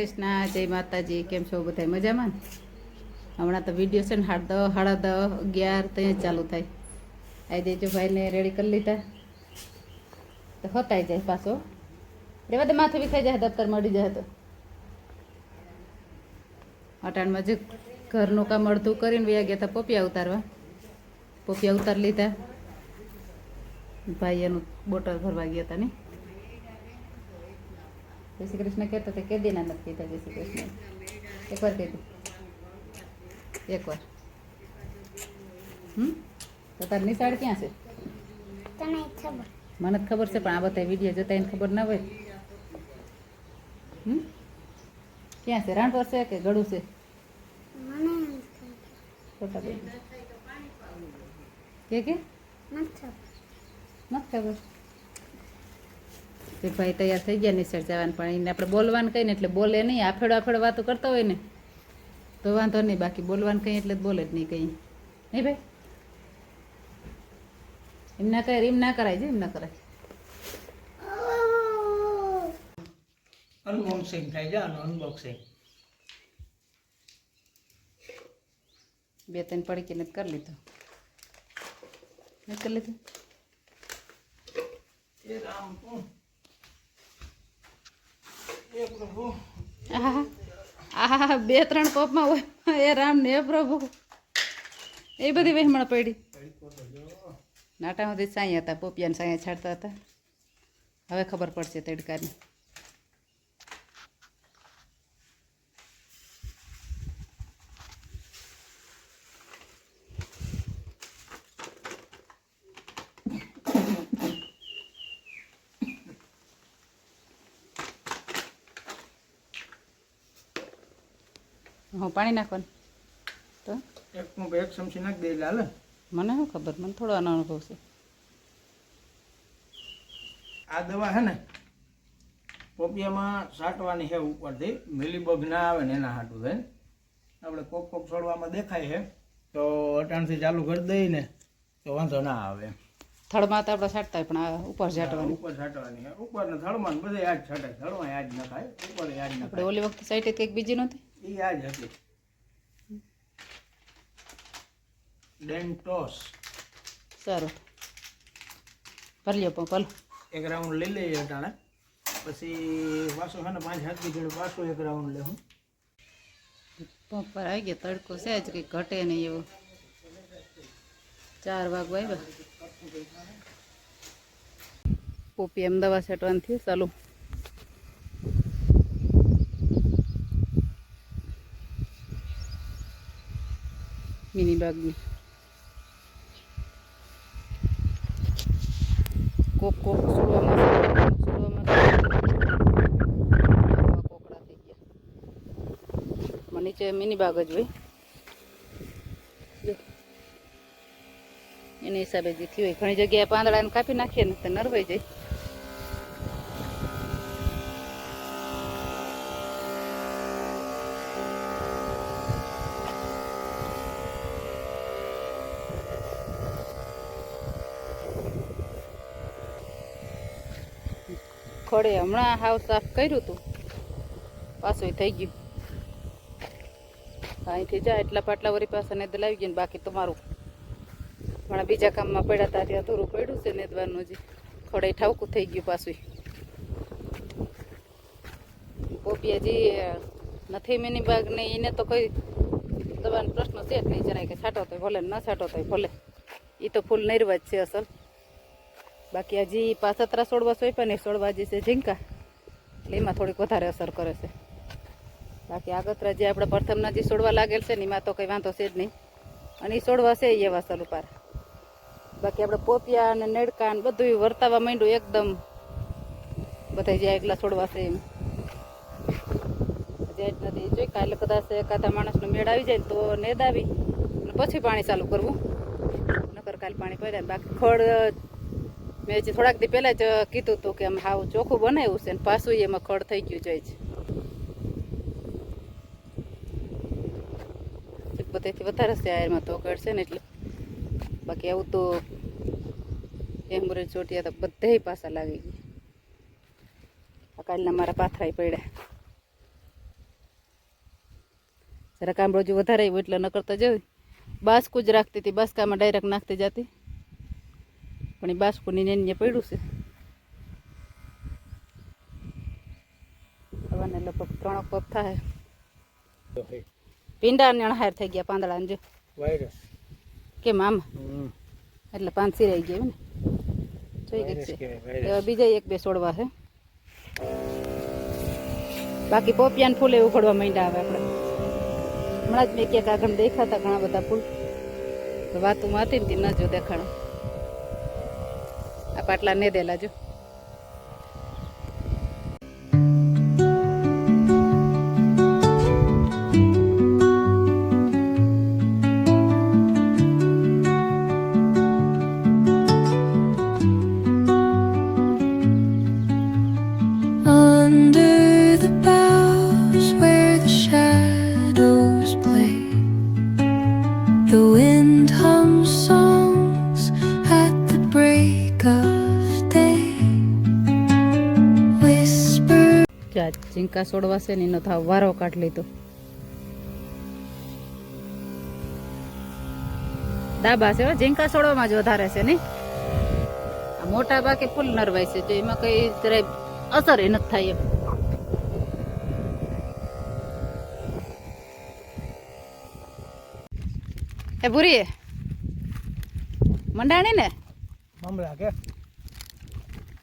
કૃષ્ણ જય માતાજી, કેમ છો બધા મજામાં? હમણાં તો વીડિયો છે ને હાડ દસ સાડા દસ અગિયાર ત્યાં ચાલુ થાય. આજે જો ભાઈને રેડી કરી લીધા. તો હતાઈ જાય પાછો. રેવા તો માથું વિખાઈ જાય, દફતર મળી જાય તો. અટાણમાં જે ઘરનું કામ અડધું કરીને વયા ગયા હતા પોપિયા ઉતારવા. પોપિયા ઉતાર લીધા. ભાઈ એનું બોટલ ભરવા ગયા હતા ને. જય શ્રી કૃષ્ણ કહેતો તે કે દીના નથી કહેતા જય શ્રી કૃષ્ણ એકવાર એક એકવાર હમ? તો તાર નિશાળ ક્યાં છે? મને જ ખબર છે પણ આ બધા વીડિયો જોતા એને ખબર ના હોય. હમ? ક્યાં છે? રાણપર છે કે ગળું છે. કે કે? નથી ખબર. તે ભાઈ તૈયાર થઈ ગયા નિસર જવાનું પણ એને આપણે બોલવાનું કહીને એટલે બોલે નહીં. આફેડો આફેડો વાતો કરતા હોય ને તો વાંધો નહીં. બાકી બોલવાનું કંઈ એટલે બોલે જ નહીં કંઈ. નહીં ભાઈ? એમ ના કરે એમ ના કરાય છે એમ ના કરાય. અનબોક્સિંગ થાય છે અનબોક્સિંગ બે ત્રણ પડી કે નથી કરી લીધું. નથી કરી લીધું? આહા બે ત્રણ કોપમાં હોય. એ રામ ને પ્રભુ. એ બધી વહેમણ પડી. નાટા સુધી સાંઈ હતા, પોપિયાને સાંઈ છાડતા હતા. હવે ખબર પડશે તડકાની. હું પાણી નાખવાનું. તો? એક ચમચી નાખી દે લાલ. મને શું ખબર? મને થોડો આનો અનુભવ છે. આ દવા છે ને પોપિયામાં છાંટવાની છે ઉપરથી. મિલીબગ ના આવે ને એના હાટું છે આપણે કોક કોક છોડવામાં દેખાય છે. તો અટાણથી ચાલુ કરી દઈએ ને તો વાંધો ના આવે થળમાં તો આપણે છાંટતા પણ આ ઉપર છાંટવાની ઉપર છાંટવાની ઉપર ને થળમાં બધે આજ છાંટાય. થળમાં આજ નખાય ઉપર આજ આપણે નખાય. ઓલી વખતે સાઈટે કંઈક બીજી નહોતી? એ આજ હતી. ડેન્ટોસ. સારું ભરી પણ એક રાઉન્ડ લઈ લઈએ અટાણે. પછી વાસો છે ને પાંચ હાથ દી વાસો એક રાઉન્ડ લેવું પંપ પર આવી ગયો તડકો છે જ કંઈ ઘટે નહીં એવું. ચાર વાગ આવ્યા પોપી એમ દવા છાંટવાની થયું ચાલુ. બાગની કોક કોક કોકડા થઈ ગયા. નીચે મિની બાગ જ હોય. એની હિસાબે જે થયું હોય. ઘણી જગ્યાએ પાંદડાને કાપી નાખીએ ને તો નરવાઈ જાય. ખોડે હમણાં હાવ સાફ કર્યું હતું પાછું થઈ ગયું. અહીંથી જા, એટલા પાટલા વરી પાસે ને લાવી ગયું બાકી તમારું. હમણાં બીજા કામમાં પડ્યા હતા ત્યાં થોડું પડ્યું છે નેદવાનું જે ખોડે ઠાવકું થઈ ગયું પાછું પોપિયાજી નથી મિની બાગ ને એને તો કઈ દવાનો પ્રશ્ન છે જ નહીં, જરાય કે છાંટો તો ભલે ન છાંટો તો ભલે. એ તો ફૂલ નરવા છે અસલ. બાકી હજી પાસતરા છોડવા સોંપ્યા ને છોડવા જે છે ઝીંકા. એમાં થોડીક વધારે અસર કરે છે. બાકી આગતરા જે આપણે પ્રથમના જે છોડવા લાગેલ છે ને એમાં તો કંઈ વાંધો છે જ નહીં. અને એ છોડવા છે ઈ એવા સલ ઉપર. બાકી આપણે પોપિયા અને નેડકા ને બધું વર્તાવા માંડ્યું એકદમ. બધા જ્યાં એકલા છોડવા છે એમ. જ નથી જોઈ, કાલે કદાચ એકાદા માણસનો મેળ આવી જાય તો નેદાવી અને પછી પાણી ચાલુ કરવું. નકર કાલે પાણી પડ્યા બાકી ખડ મેં જે થોડાક દી પહેલાં જ કીધું હતું કે આમ હાવ ચોખ્ખું બનાવ્યું છે ને પાછું એમાં ખડ થઈ ગયું જાય છે. બધેથી વધારે છે આ એમાં તો કડ છે ને એટલે બાકી આવું તો એમ્બ્રોઇડ ચોટિયા તો બધે પાછા લાગી ગયા. કાલના મારા પાથરાય પડ્યા. જરા કામરોજી વધારે એટલે ન કરતા જવી બાસકું જ રાખતી હતી, બાસકામાં ડાયરેક્ટ નાખતી જતી પણ એ બાસકુની ને પડ્યું છે. હવાને લગભગ ત્રણ પગ થાય. પીંડા નણહાર થઈ ગયા પાંદડા જો. વાયરસ. કેમ આમ હમ. એટલે પાંચ સિરાઈ ગયા ને? જોઈ ગઈ વાયરસ છે. કહેવાય, વાયરસ. એવા બીજા એક બે છોડવા છે. બાકી પોપિયાન ફૂલ એવું ઉઘડવા માંડ્યા આવે આપણે. હમણાં જ મેં ક્યાંક આગળ દેખાતા ઘણા બધા ફૂલ. તો વાતુમાં હતી ને તે ન જો દેખાણો. આ પાટલા ને દેલા જો ઝીંકા છોડવા છે ને એનો થાવ વારો કાઢ લીધો. દાબા છે ઝીંકા છોડવામાં જ વધારે છે નહીં આ મોટા ભાગે ફૂલ નરવાય છે તો એમાં કઈ જરાય અસર એ નથી થાય એમ. હે ભૂરી મંડાણી ને? કે?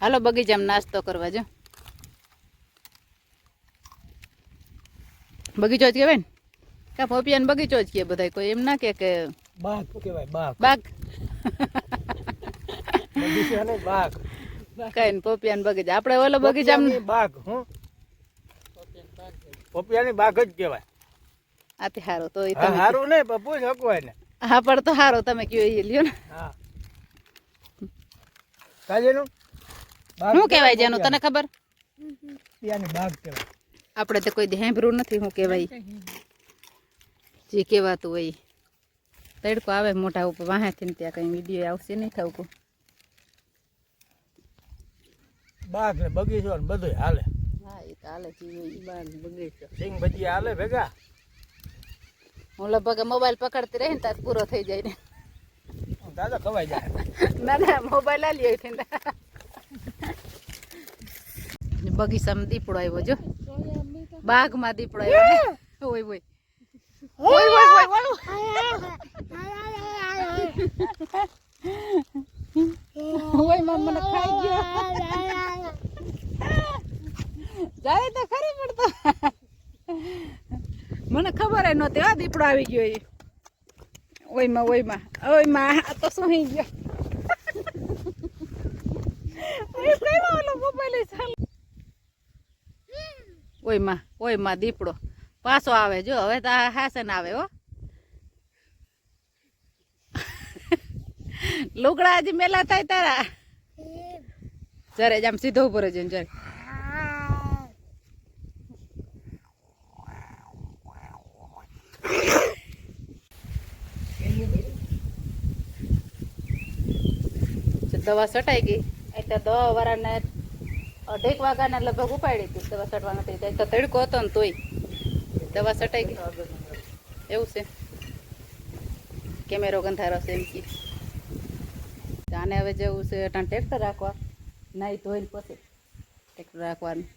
હાલો બગીચામાં નાસ્તો કરવા જો. બગીચો જ કહેવાય ને? કા પોપિયાને બગીચો જ કહે બધા કોઈ? એમ ના કે કે બાગ કહેવાય બાગ. બાગ. બગીચા બાગ. કઈ ને પોપિયાને બગીચા. આપણે ઓલો બગીચામાં બાગ હું. પોપિયાની બાગ જ કહેવાય. હારો તો એ હા તમે સારું નહીં પૂછ હકવાય ને હા પણ તો હારો તમે કયો એ લ્યો ને. હા. કાજેનું? શું કહેવાય જેનું તને ખબર? પોપિયાની બાગ કહેવાય. આપણે તો કોઈ સાંભળ્યું નથી શું કહેવાય. જે કહેવાતું હોય. તડકો આવે મોટા ઉપર વાહેથી ત્યાં કંઈ વીડિયો આવશે નહીં થવું બાગ ને બગીચો ને બધું હાલે. હા એ તો હાલે જીવો બાર બગીચો. સિંગ ભજીયા હાલે ભેગા? હું લગભગ મોબાઈલ પકડતી રહી ને પૂરો થઈ જાય ને. દાદા ખવાઈ જાય. ના ના મોબાઈલ આવી થઈને બગીચામાં દીપડો આવ્યો જો. બાગમાં દીપડો આવ્યો ઓય ઓય. ઓય ઓય ખાઈ ગયો. જાય તો ખરી પડતો મને ખબર નહોતી આ દીપડો આવી ગયો એ. ઓયમાં ઓયમાં. ઓયમાં, આ તો શું ગયો ઓય કઈ ઓલો મોબાઈલ ચાલુ ઓયમાં દીપડો. પાછો આવે, જો, હવે તો હાસન આવે, હો. લુગડા હજી મેલા થાય તારા. જરે આમ સીધો ઉપર જ જરે. દવા સટાઈ ગઈ. એટલે દવા વાળાને અઢેક વાગ્યાના લગભગ ઉપાડી હતી. દવા સટવા નથી તો તડકો હતો ને તોય. દવા સટાઈ ગઈ. એવું છે. કેમેરો ગંધારો છે એમ કે. આને હવે જવું છે ત્યાં ટ્રેક્ટર રાખવા. નાઈ ધોઈને પછી ટ્રેક્ટર રાખવાનું.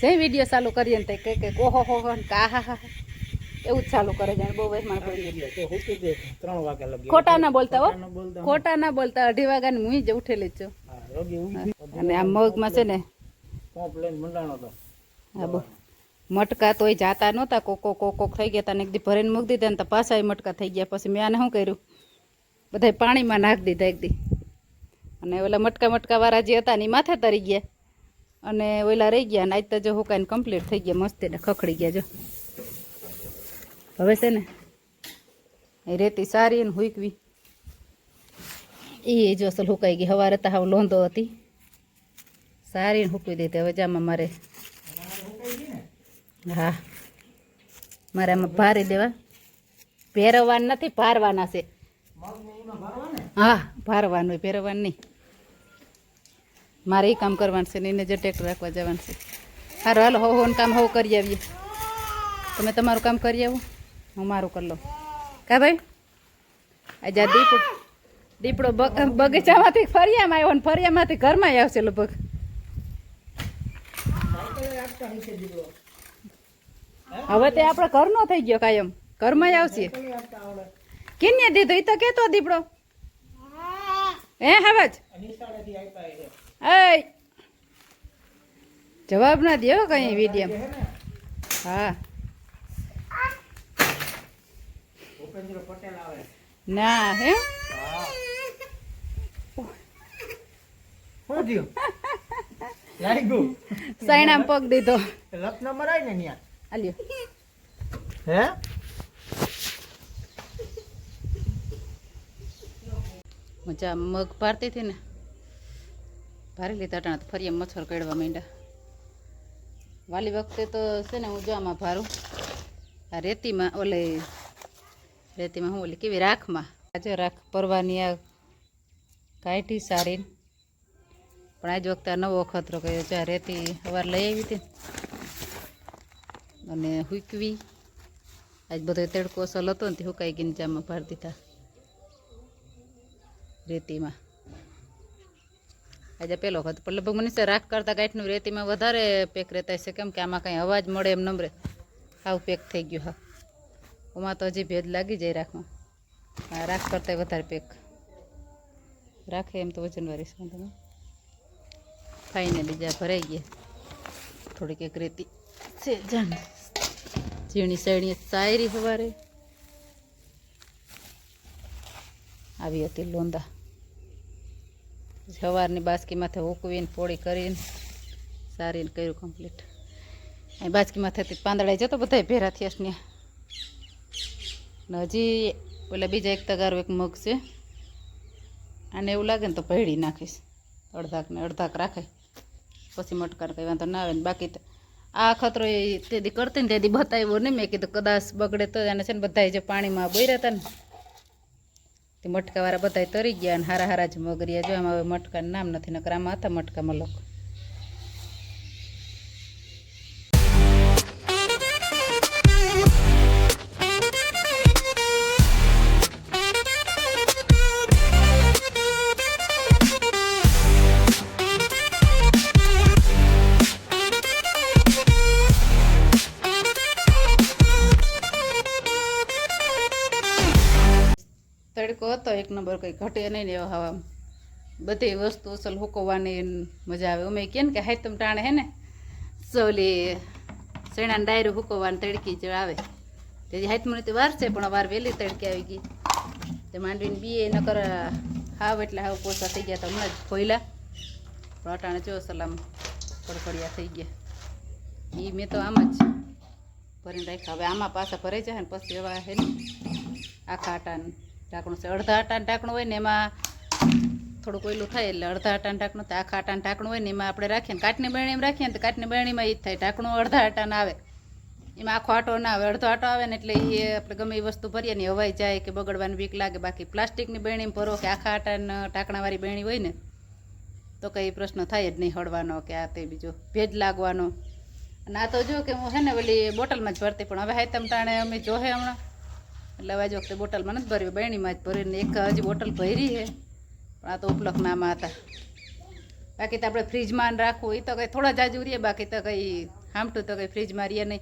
જે વીડિયો ચાલુ કરીએ ને તે કે કે ઓહો હો હા હા હા. એવું જ ચાલુ કરે છે. બહુ પડી હુકી દે ત્રણ વાગ્યા લગી. ખોટા ના બોલતા હો. ખોટા ન બોલતા. ના અઢી વાગ્યાની હું જ ઉઠેલી છું. અને આ મગમાં છે ને પોપ લઈને મંડાણો તો. હા બો મટકા તોય જાતા નહોતા. કોકો કોક કોક કોક થઈ ગયા હતા ને એકદી ભરીને મૂકી દીધા ને તો પાછા મટકા થઈ ગયા. પછી મેં આને શું કર્યું? બધા પાણીમાં નાખી દીધા એકદી અને ઓલા મટકા મટકા વાળા જે હતા ને એ માથે તરી ગયા. અને ઓલા રહી ગયા અને આજ તો જો હુકાઈને કમ્પ્લીટ થઈ ગયા. મસ્ત ને ખખડી ગયા જો. હવે છે ને રેતી સારી ને હુકવી. એ જો અસલ હુકાઈ ગઈ, હવારે તો હાવ લોંધો હતી. સારી હુકવી દીધી, હવે જામાં મારે હા, મારે આમાં ભારી દેવા. ભેરવવાના નથી, ભારવાના છે. હા, ભારવાનું ભેરવવાનું નહીં. મારે એ કામ કરવાનું છે ને, એને જે ટેક્ટર રાખવા જવાનું છે. સારું હાલો, હો, હોન કામ, હો, કરી આવીએ. તમે તમારું કામ કરી આવો. હું મારું કરી લઉં. કા ભાઈ? આજે આ દીપડો દીપડો બગ- બગીચામાંથી ફરિયામાં આવ્યો ને ફરિયામાંથી ઘરમાં આવશે લગભગ. હવે તે આપણે ઘરનો થઈ ગયો કાયમ. ઘરમાં આવશે. કેને દીધો? એ તો કેતો દીપડો. હે હવે જવાબ ના દે કઈ વીડિયો હા. ભૂપેન્દ્ર પટેલ આવે. ના હે? હા થયું? લાગ્યું સાયણામ પગ દીધો. રત્ન મરાય ને ન્યા. આલ્યો. હે? મજા મગ ભારતી હતી ને? ભારી લીધા ટાણા તો ફરી મચ્છર કડવા માંડ્યા. વાલી વખતે તો છે ને હું જો આમાં ભારું. આ રેતીમાં ઓલે રેતીમાં હું ઓલી કેવી રાખમાં? આજે રાખ પરવાની આ કાઢી સારી પણ આજ વખતે નવો ખતરો કર્યો છે. રેતી સવાર લઈ આવી હતી. અને હુકવી. આજ બધો તેડકો અસલ હતો ને તે હુકાઈ ગઈને જામાં ભાર દીધા. રેતીમાં. આજે પેલો વખત પણ લગભગ મને રાખ કરતાં ગાંઠનું રેતીમાં વધારે પેક રહેતા છે કેમ કે આમાં કાંઈ અવાજ મળે એમ નંબરે આવું પેક થઈ ગયું હા. આમાં તો હજી ભેદ લાગી જાય રાખમાં રાખ કરતાં વધારે પેક. રાખે એમ તો વજનવાળી છે તમે ફાઇનલી બીજા ભરાઈ ગયા. થોડીક એક રેતી છે જાણ ઝીણી સૈણી સાયરી સવારે આવી હતી લોંદા. સવારની બાસકીમાંથી ઉકવીને પોળી કરીને, સારીને કર્યું કમ્પ્લીટ અહીં બાસકીમાંથી પાંદડા જતો બધા ભેરા થયા છે ને હજી પેલા બીજા એક તગારો એક મગ છે. આને એવું લાગે ને તો ભેળી નાખીશ. અડધાક ને અડધાક રાખે. પછી મટકાર કંઈ વાંધો ના આવે ને બાકી તો આ ખતરો એ તે કરતી ને તે દી બતાવ્યો નહીં મેં કીધું કદાચ બગડે તો એને છે ને બધા જે પાણીમાં બોર્યા હતા ને તે મટકાવાળા બધા તરી ગયા અને હારા હારા જ મગરિયા જો આમાં હવે મટકાનું નામ નથી નકર આમાં હતા મટકામાં લોકો હતો એક નંબર કંઈ ઘટે નહીં ને હવા બધી વસ્તુ અસલ હુકવવાની મજા આવે. અમે કેમ કે હાથમ ટાણે હે ને સોલી શેણાને ડાયરું હુકવવાની તડકી જ આવે. તેથી હાથમાં તો વાર છે, પણ વાર વહેલી તડકી આવી ગઈ. તે માંડવીને બીએ નકર, હાવ એટલે હાવ પોસા થઈ ગયા તો હમણાં જ ખોયલા. પણ અટાણે જો સલામ કડકડિયા થઈ ગયા. એ મેં તો આમ જ ભરીને રાખ્યા. હવે આમાં પાછા ભરાઈ જાય ને પછી એવા હે ને આખા આટાનું. ઢાંકણું છે. અડધા આટાનું ઢાંકણું હોય ને એમાં થોડુંક ઓયલું થાય એટલે અડધા આટાનું ઢાંકણું થાય. આખા આટાનું ઢાંકણું હોય ને એમાં આપણે રાખીએ ને કાટની એમ રાખીએ ને તો કાટની બરણીમાં એ જ થાય. ઢાંકણું અડધા આટાને આવે. એમાં આખો આટો ના આવે. અડધો આટો આવે ને એટલે એ આપણે ગમે એ વસ્તુ ભરીએ ને હવાઈ જાય કે બગડવાની બીક લાગે. બાકી પ્લાસ્ટિકની બરણીમાં ભરો કે આખા આટાના ઢાંકણાવાળી બરણી હોય ને તો કંઈ પ્રશ્ન થાય જ નહીં હળવાનો કે આ તે બીજો ભેજ લાગવાનો. અને આ તો જો કે હું હે ને ઓલી બોટલમાં જ ભરતી પણ હવે હાથમ તાણે અમે જોહે હમણાં એટલે હવે આજ વખતે બોટલમાં નથી ભર્યું. બહેણીમાં જ ભરીને એક હજી બોટલ ભરી છે. પણ આ તો ઉપલખનામાં હતા. બાકી તો આપણે ફ્રીજમાં રાખવું. એ તો કંઈ થોડા જાજુ રહીએ, બાકી તો કંઈ હામટું તો કંઈ ફ્રીજમાં રહીએ નહીં.